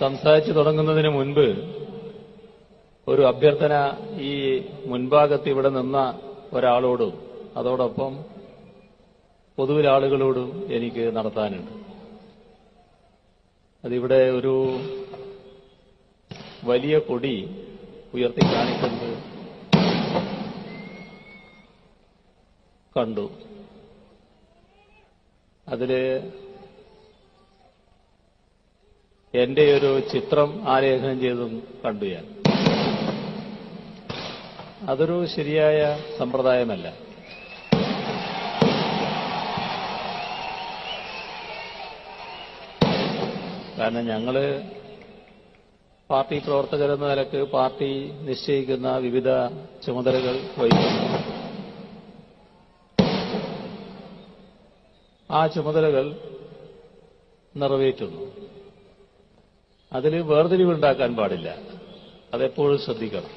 സംസാരിച്ചു തുടങ്ങുന്നതിന് മുൻപ് ഒരു അഭ്യർത്ഥന ഈ മുൻഭാഗത്ത് ഇവിടെ നിന്ന ഒരാളോടും അതോടൊപ്പം പൊതുവിൽ ആളുകളോടും എനിക്ക് നടത്താനുണ്ട്. അതിവിടെ ഒരു വലിയ കൊടി ഉയർത്തി കാണിക്കുന്നത് കണ്ടു. അതിൽ എന്റെ ഒരു ചിത്രം ആലേഖനം ചെയ്തും കണ്ടു ഞാൻ. അതൊരു ശരിയായ സമ്പ്രദായമല്ല. കാരണം ഞങ്ങൾ പാർട്ടി പ്രവർത്തകരെന്ന നിലയ്ക്ക് പാർട്ടി നിശ്ചയിക്കുന്ന വിവിധ ചുമതലകൾ വഹിക്കുന്നു. ആ ചുമതലകൾ നിറവേറ്റുന്നു. അതിൽ വേർതിരിവുണ്ടാക്കാൻ പാടില്ല. അതെപ്പോഴും ശ്രദ്ധിക്കണം.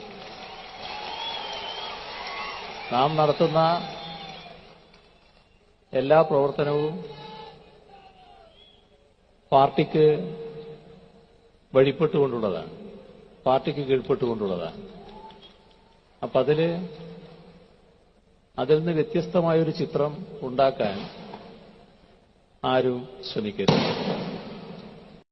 നാം നടത്തുന്ന എല്ലാ പ്രവർത്തനവും പാർട്ടിക്ക് വഴിപ്പെട്ടുകൊണ്ടുള്ളതാണ് പാർട്ടിക്ക് കീഴ്പ്പെട്ടുകൊണ്ടുള്ളതാണ്. അപ്പൊ അതിൽ അതിൽ നിന്ന് വ്യത്യസ്തമായൊരു ചിത്രം ഉണ്ടാക്കാൻ ആരും ശ്രമിക്കരുത്.